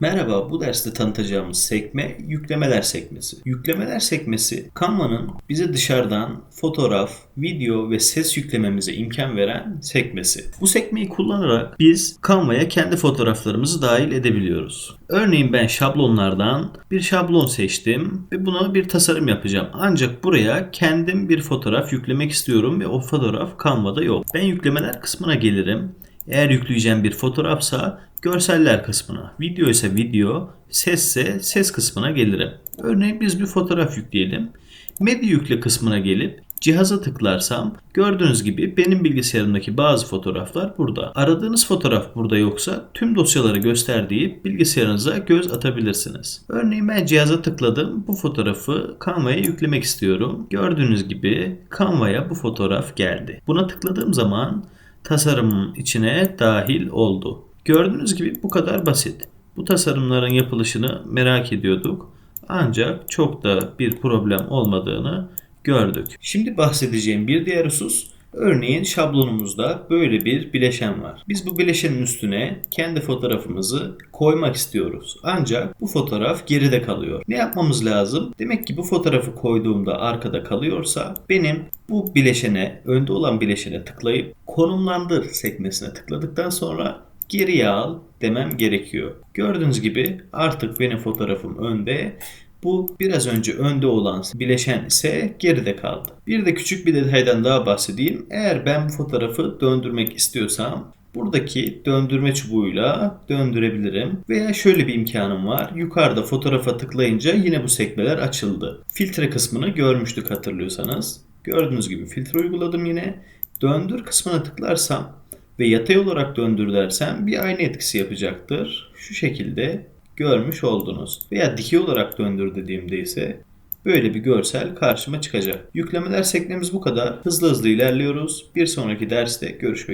Merhaba, bu derste tanıtacağımız sekme yüklemeler sekmesi. Yüklemeler sekmesi Canva'nın bize dışarıdan fotoğraf, video ve ses yüklememize imkan veren sekmesi. Bu sekmeyi kullanarak biz Canva'ya kendi fotoğraflarımızı dahil edebiliyoruz. Örneğin ben şablonlardan bir şablon seçtim ve buna bir tasarım yapacağım. Ancak buraya kendim bir fotoğraf yüklemek istiyorum ve o fotoğraf Canva'da yok. Ben yüklemeler kısmına gelirim. Eğer yükleyeceğim bir fotoğrafsa görseller kısmına, video ise video, sesse ses kısmına gelirim. Örneğin biz bir fotoğraf yükleyelim. Medya yükle kısmına gelip cihaza tıklarsam gördüğünüz gibi benim bilgisayarımdaki bazı fotoğraflar burada. Aradığınız fotoğraf burada yoksa tüm dosyaları göster deyip bilgisayarınıza göz atabilirsiniz. Örneğin ben cihaza tıkladım. Bu fotoğrafı Canva'ya yüklemek istiyorum. Gördüğünüz gibi Canva'ya bu fotoğraf geldi. Buna tıkladığım zaman tasarımın içine dahil oldu. Gördüğünüz gibi bu kadar basit. Bu tasarımların yapılışını merak ediyorduk. Ancak çok da bir problem olmadığını gördük. Şimdi bahsedeceğim bir diğer husus Örneğin şablonumuzda böyle bir bileşen var. Biz bu bileşenin üstüne kendi fotoğrafımızı koymak istiyoruz. Ancak bu fotoğraf geride kalıyor. Ne yapmamız lazım? Demek ki bu fotoğrafı koyduğumda arkada kalıyorsa benim bu bileşene, önde olan bileşene tıklayıp konumlandır sekmesine tıkladıktan sonra geriye al demem gerekiyor. Gördüğünüz gibi artık benim fotoğrafım önde bu biraz önce önde olan bileşen ise geride kaldı. Bir de küçük bir detaydan daha bahsedeyim. Eğer ben bu fotoğrafı döndürmek istiyorsam buradaki döndürme çubuğuyla döndürebilirim. Veya şöyle bir imkanım var. Yukarıda fotoğrafa tıklayınca yine bu sekmeler açıldı. Filtre kısmını görmüştük hatırlıyorsanız. Gördüğünüz gibi filtre uyguladım yine. Döndür kısmına tıklarsam ve yatay olarak döndür dersem bir ayna etkisi yapacaktır. Şu şekilde görmüş oldunuz. Veya dikey olarak döndür dediğimde ise böyle bir görsel karşıma çıkacak. Yüklemeler sekmemiz bu kadar. Hızlı hızlı ilerliyoruz. Bir sonraki derste görüşmek